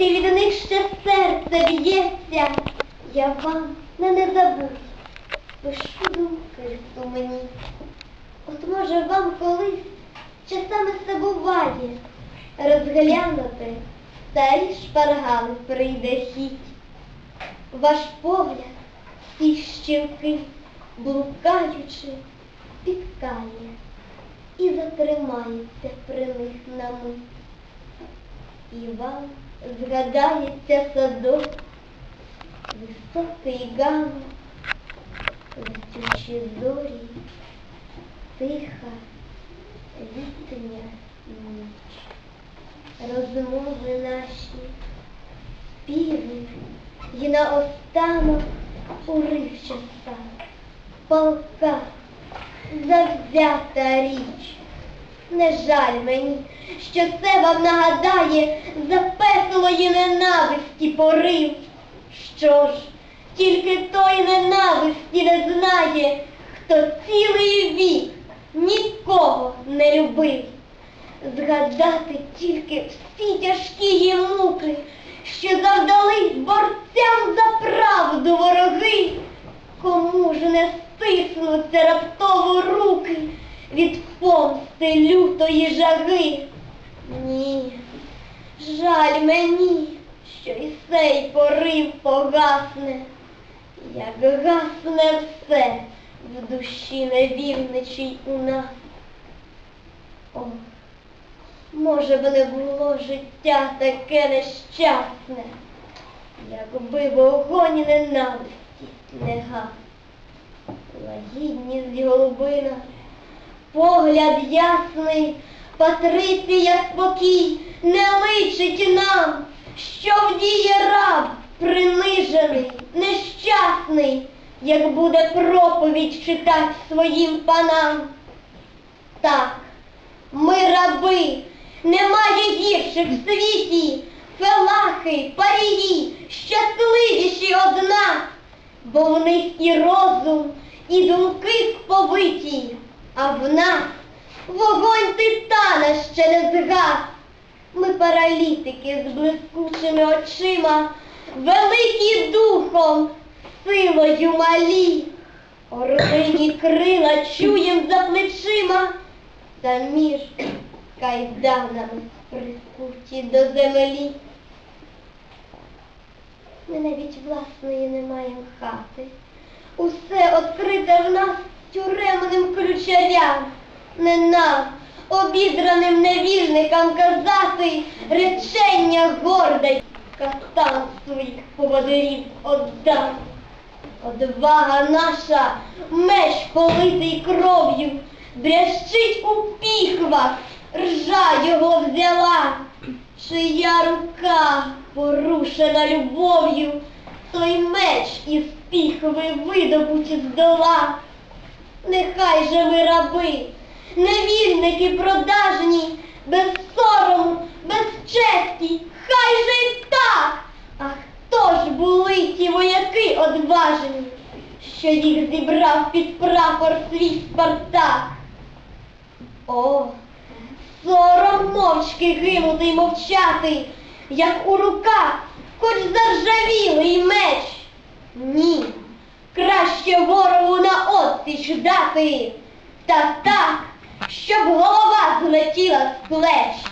Поки від них ще серце б'ється, я вам не не забудь, пишу думки мені. От може вам колись часами це буває, розглянути старі шпаргали прийде хіть. Ваш погляд ці щілки, блукаючи, підкає і затримається при них на мить. І вам згадається садок, високий ганок, летючі зорі, тиха літня ніч. Розмови наші, співи, і наостанок уривчаста, палка, завзята річ. Не жаль мені, що це вам нагадає запеклої ненависті порив. Що ж, тільки той ненависті не знає, хто цілий вік нікого не любив. Згадати тільки всі тяжкі її муки, що завдались борцям за правду вороги. Кому ж не стиснуться раптово руки від помсти лютої жаги? Ні, жаль мені, що і сей порив погасне, як гасне все в душі невірничій у нас. О, може б не було життя таке нещасне, якби вогонь ненависті не гас. Лагідність голубина, погляд ясний, патриція спокій не личить нам, що вдіє раб принижений, нещасний, як буде проповідь читать своїм панам. Так, ми раби, немає гірших в світі, фелахи, парії, щасливіші од нас, бо в них і розум, і думки сповиті, а в нас вогонь титана ще не згас. Ми паралітики з блискучими очима, великі духом, силою малі. Орлині крила чуєм за плечима, та між кайданами прикуті до землі. Ми навіть власної не маємо хати. Усе відкрите в нас ключарям. Не нам, обідраним невірникам казати речення горде, кастан своїх поводирів отдам. Одвага наша, меч политий кров'ю, брящить у піхвах, ржа його взяла. Чия рука порушена любов'ю, той меч із піхви видобуть із дола. Нехай же ми раби, невільники продажні, без сорому, без честі, хай же й так. А хто ж були ті вояки одважні, що їх зібрав під прапор свій Спартак? О, сором мовчки гинути й мовчати, як у руках хоч заржавілий меч. Ні, краще ворогу на отсіч дати, та так, щоб голова злетіла з плеч.